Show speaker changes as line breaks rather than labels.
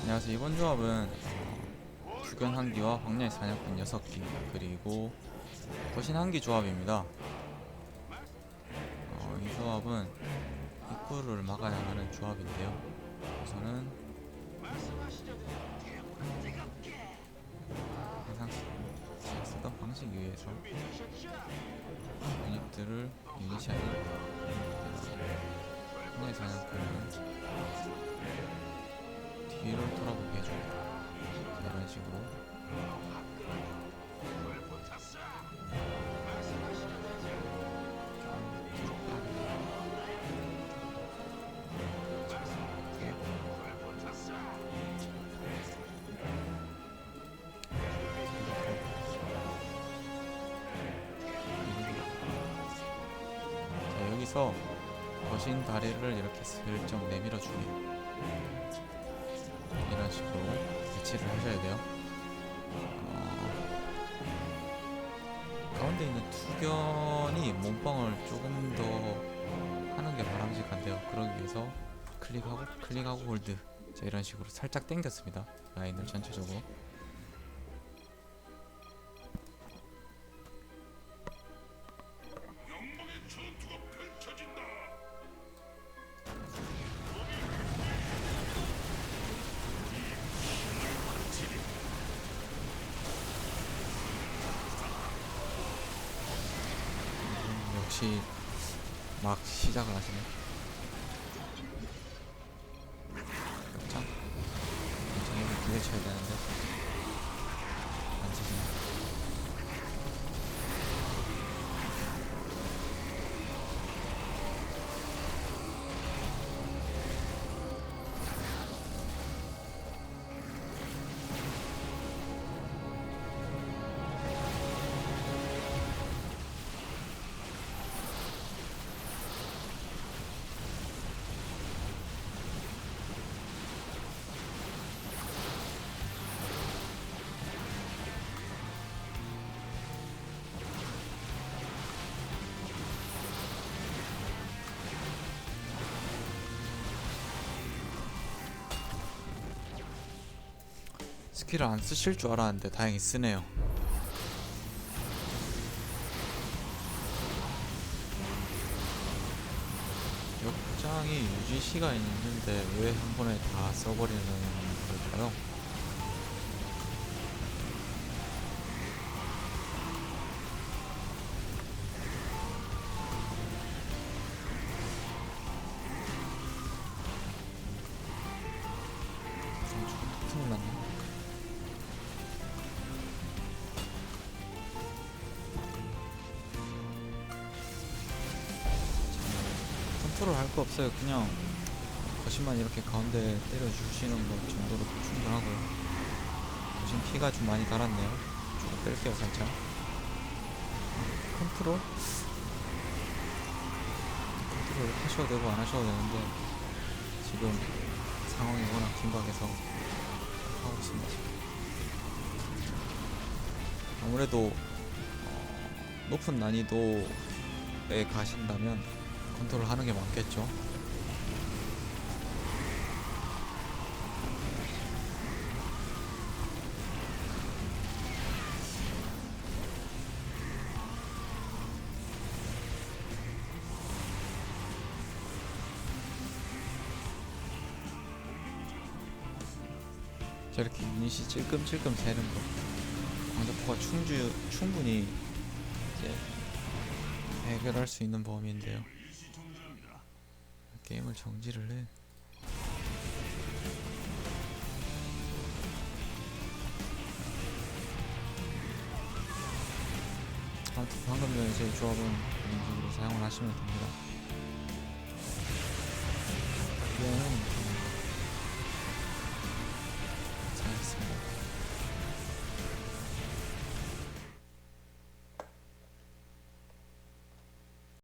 안녕하세요. 이번 조합은 주변 한기와 황야의 사냥꾼 6기 그리고 거신 한기 조합입니다. 어, 이 조합은 입구를 막아야 하는 조합인데요. 우선은 항상 쓰- 쓰던 방식 위에서 유닛들을 유니시하는 황야의 사냥꾼은 뒤를 돌아보게 해줍니다. 이런 식으로. 자, 여기서 거신 다리를 이렇게 슬쩍 내밀어 주게요. 이런 식으로 배치를 하셔야 돼요. 어, 가운데 있는 투견이 몸빵을 조금 더 하는 게 바람직한데요. 그러기 위해서 클릭하고 클릭하고 홀드 자, 이런 식으로 살짝 당겼습니다. 라인을 전체적으로. 음, 역시 막 시작을 하시네. 깜짝. 굉장히 두개 쳐야 되는데. 스킬을 안 쓰실 줄 알았는데 다행히 쓰네요. 역장이 유지 시간 있는데 왜 한 번에 다 써버리는 걸까요? 컨트롤 할 거 없어요. 그냥 거신만 이렇게 가운데 때려주시는 것 정도로 충분하고요. 거신 피가 좀 많이 달았네요. 조금 뺄게요, 살짝. 컨트롤? 컨트롤 하셔도 되고 안 하셔도 되는데 지금 상황이 워낙 긴박해서 하고 있습니다. 아무래도 어, 높은 난이도에 가신다면 컨트롤 하는 게 맞겠죠. 저렇게 유닛이 찔끔찔끔 새는 거 광자포가 충주, 충분히 이제 해결할 수 있는 범위인데요 게임을 정지를 해. 아무튼 방금 전에 제 조합은 이런 식으로 사용을 하시면 됩니다. 얘는